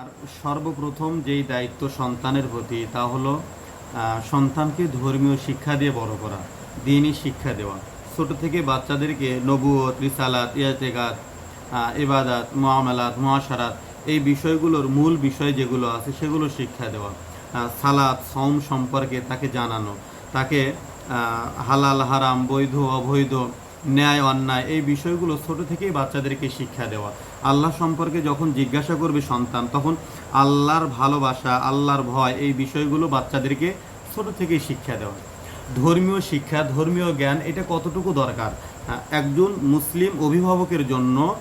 আর সর্বপ্রথম যেই দায়িত্ব সন্তানের প্রতি, তা হলো সন্তানকে ধর্মীয় শিক্ষা দিয়ে বড় করা, দিনই শিক্ষা দেওয়া। ছোট থেকে বাচ্চাদেরকে নবুয়ত, রিসালাত ইয়াতেগাত এবাদাত মহামেলাত মহাসারাত এই বিষয়গুলোর মূল বিষয় যেগুলো আছে, সেগুলো শিক্ষা দেওয়া সালাত সম সম্পর্কে তাকে জানানো, তাকে হালাল, হারাম, বৈধ, অবৈধ ন্যায়, অন্যায়, এই বিষয়গুলো ছোট থেকেই বাচ্চাদেরকে শিক্ষা দেওয়া। আল্লাহ সম্পর্কে যখন জিজ্ঞাসা করবে সন্তান, তখন আল্লাহর ভালোবাসা, আল্লাহর ভয়, এই বিষয়গুলো বাচ্চাদেরকে ছোট থেকেই শিক্ষা দেওয়া। ধর্মীয় শিক্ষা, ধর্মীয় জ্ঞান, এটা কতটুকু দরকার? একজন মুসলিম অভিভাবকের জন্য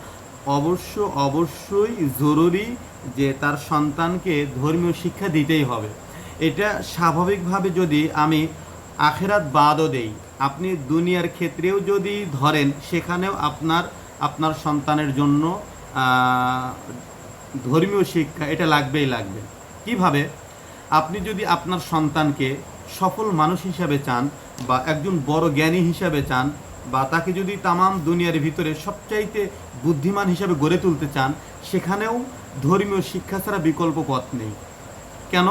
অবশ্য, অবশ্যই জরুরি যে তার সন্তানকে ধর্মীয় শিক্ষা দিতেই হবে। এটা স্বাভাবিকভাবে যদি আমি আখেরাত বাদও দেই আপনি দুনিয়ার ক্ষেত্রেও যদি ধরেন, সেখানেও আপনার আপনার সন্তানের জন্য ধর্মীয় শিক্ষা এটা লাগবেই লাগবে। কীভাবে? আপনি যদি আপনার সন্তানকে সফল মানুষ হিসাবে চান বা একজন বড় জ্ঞানী হিসাবে চান বা তাকে যদি তামাম দুনিয়ার ভিতরে সবচাইতে বুদ্ধিমান হিসাবে গড়ে তুলতে চান, সেখানেও ধর্মীয় শিক্ষা ছাড়া বিকল্প পথ নেই। কেন?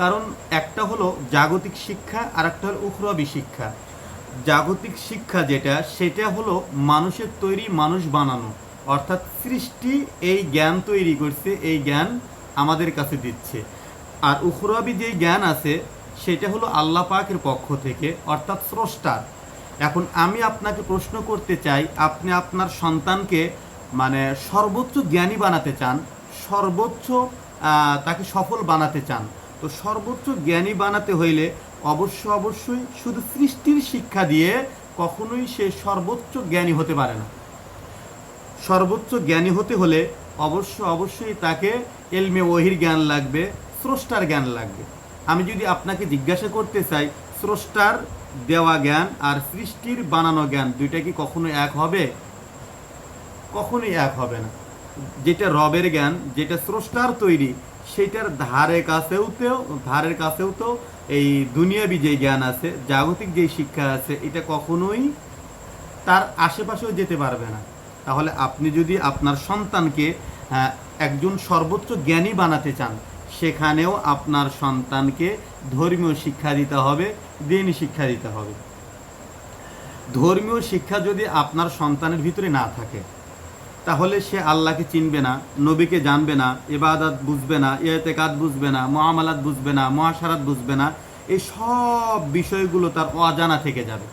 কারণ একটা হলো জাগতিক শিক্ষা আর একটা হলো উখরবি শিক্ষা। জাগতিক শিক্ষা যেটা, সেটা হলো মানুষের তৈরি মানুষ বানানো। অর্থাৎ সৃষ্টি এই জ্ঞান তৈরি করছে, এই জ্ঞান আমাদের কাছে দিচ্ছে। আর উখরবি যে জ্ঞান আছে, সেটা হলো আল্লাহ পাকের পক্ষ থেকে, অর্থাৎ স্রষ্টার। এখন আমি আপনাকে প্রশ্ন করতে চাই, আপনি আপনার সন্তানকে মানে সর্বোচ্চ জ্ঞানী বানাতে চান, সর্বোচ্চ তাকে সফল বানাতে চান। তো সর্বোচ্চ জ্ঞানী বানাতে হইলে অবশ্য অবশ্যই শুধু সৃষ্টির শিক্ষা দিয়ে কখনোই সে সর্বোচ্চ জ্ঞানী হতে পারে না। সর্বোচ্চ জ্ঞানী হতে হলে অবশ্য অবশ্যই তাকে এলমে ওহির জ্ঞান লাগবে, স্রষ্টার জ্ঞান লাগবে। আমি যদি আপনাকে জিজ্ঞাসা করতে চাই, স্রষ্টার দেওয়া জ্ঞান আর সৃষ্টির বানানো জ্ঞান দুইটা কি কখনো এক হবে? কখনোই এক হবে না। যেটা রবের জ্ঞান, যেটা স্রষ্টার তৈরি, সেটার ধারে কাছেও তো, ধারের কাছেও তো এই দুনিয়াবি যে জ্ঞান আছে জাগতিক যে শিক্ষা আছে এটা কখনোই তার আশেপাশেও যেতে পারবে না। তাহলে আপনি যদি আপনার সন্তানকে আহ, একজন সর্বোচ্চ জ্ঞানী বানাতে চান সেখানেও আপনার সন্তানকে ধর্মীয় শিক্ষা দিতে হবে দিনই শিক্ষা দিতে হবে। ধর্মীয় শিক্ষা যদি আপনার সন্তানের ভিতরে না থাকে তাহলে সে আল্লাহকে চিনবে না, নবীকে জানবে না, ইবাদত বুঝবে না ইয়েতেকাত বুঝবে না মহামালাত বুঝবে না মহাসারাত বুঝবে না, এই সব বিষয়গুলো তার অজানা থেকে যাবে।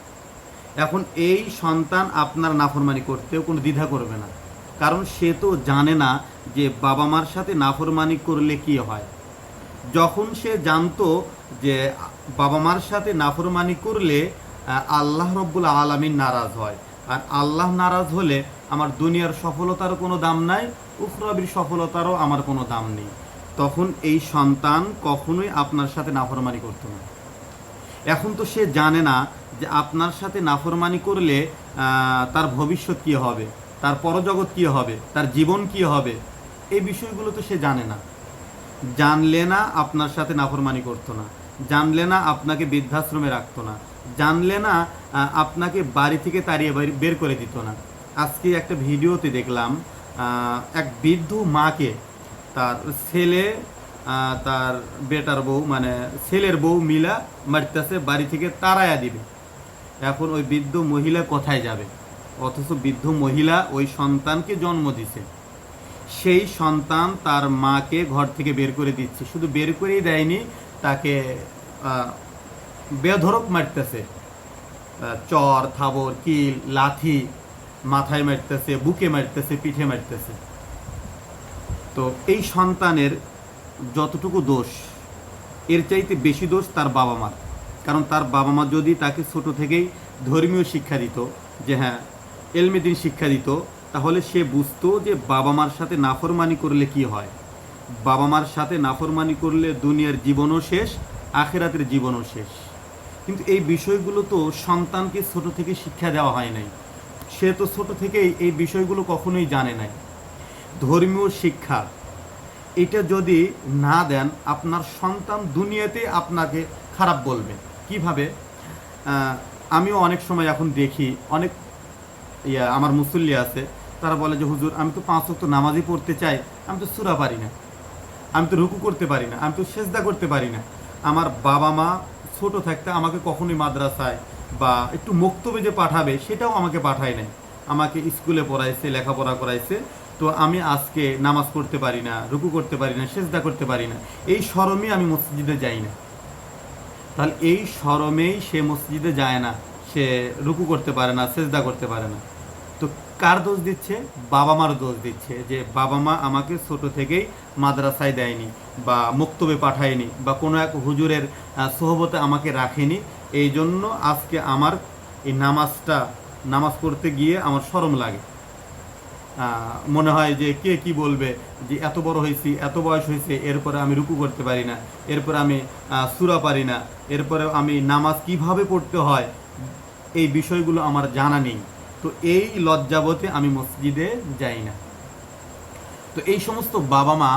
এখন এই সন্তান আপনার নাফরমানি করতেও কোনো দ্বিধা করবে না। কারণ সে তো জানে না যে বাবা মার সাথে নাফরমানি করলে কি হয়। যখন সে জানতো যে বাবা মার সাথে নাফরমানি করলে আল্লাহ রব্বুল আলমিন নারাজ হয়। আর আল্লাহ নারাজ হলে আমার দুনিয়ার সফলতারও কোনো দাম নাই, উখরবির সফলতারও আমার কোনো দাম নেই। তখন এই সন্তান কখনোই আপনার সাথে নাফরমানি করতো না। এখন তো সে জানে না যে আপনার সাথে নাফরমানি করলে তার ভবিষ্যৎ কী হবে, তার পরজগৎ কী হবে, তার জীবন কী হবে, এই বিষয়গুলো তো সে জানে না। জানলে না আপনার সাথে নাফরমানি করতো না। জানলে না আপনাকে বৃদ্ধাশ্রমে রাখতো না। জানলে না আপনাকে বাড়ি থেকে তাড়িয়ে বের করে দিত না। আজকে একটা ভিডিওতে দেখলাম এক বৃদ্ধ মাকে তার ছেলে তার বেটার বউ মানে ছেলের বউ মিলা মারতেছে, বাড়ি থেকে তাড়ায়া দিবে। এখন ওই বৃদ্ধ মহিলা কোথায় যাবে? অথচ বৃদ্ধ মহিলা ওই সন্তানকে জন্ম দিছে। সেই সন্তান তার মাকে ঘর থেকে বের করে দিচ্ছে। শুধু বের করেই দেয়নি, তাকে বেধরক মারতেছে। চর, থাবর, কিল, লাথি মাথায় মারতেছে, বুকে মারতেছে, পিঠে মারতেছে। তো এই সন্তানের যতটুকু দোষ, এর চাইতে বেশি দোষ তার বাবা মার। কারণ তার বাবা মা যদি তাকে ছোট থেকেই ধর্মীয় শিক্ষা দিত, যে হ্যাঁ এলমেদিন শিক্ষা দিত, তাহলে সে বুঝতো যে বাবা মার সাথে নাফরমানি করলে কি হয়। বাবা মার সাথে নাফরমানি করলে দুনিয়ার জীবনও শেষ, আখেরাতের জীবনও শেষ। কিন্তু এই বিষয়গুলো তো সন্তানকে ছোট থেকে শিক্ষা দেওয়া হয় নাই। সে তো ছোট থেকেই এই বিষয়গুলো কখনোই জানে নাই। ধর্মীয় শিক্ষা, এটা যদি না দেন, আপনার সন্তান দুনিয়াতে আপনাকে খারাপ বলবে। কীভাবে? আমিও অনেক সময় এখন দেখি, অনেক ইয়া, আমার মুসল্লি আছে, তারা বলে যে, হুজুর, আমি তো পাঁচ ওয়াক্ত নামাজই পড়তে চাই, আমি তো সুরা পারি না, আমি তো রুকু করতে পারি না, আমি তো সেজদা করতে পারি না। আমার বাবা মা ছোট থাকতে আমাকে কখনোই মাদ্রাসায় বা একটু মক্তবে যে পাঠাবে, সেটাও আমাকে পাঠায় নাই। আমাকে স্কুলে পড়াইছে, লেখাপড়া করাইছে। তো আমি আজকে নামাজ পড়তে পারি না, রুকু করতে পারি না, সেজদা করতে পারি না। এই শরমে আমি মসজিদে যাই না। তাহলে এই শরমেই সে মসজিদে যায় না। সে রুকু করতে পারে না, সেজদা করতে পারে না। তো কার দোষ দিচ্ছে? বাবা মার দোষ দিচ্ছে যে বাবা মা আমাকে ছোট থেকেই মাদ্রাসায় দেয়নি বা মুক্তবে পাঠায়নি বা কোনো এক হুজুরের সোহবতে আমাকে রাখেনি। এই জন্য আজকে আমার এই নামাজটা, নামাজ পড়তে গিয়ে আমার শরম লাগে। মনে হয় যে কে কি বলবে যে এত বড় হয়েছি, এত বয়স হয়েছে, এরপরে আমি রুকু করতে পারি না, এরপরে আমি সুরা পারি না, এরপরে আমি নামাজ কীভাবে পড়তে হয়, এই বিষয়গুলো আমার জানা নেই। তো এই লজ্জাবতে আমি মসজিদে যাই না। তো এই সমস্ত বাবা মা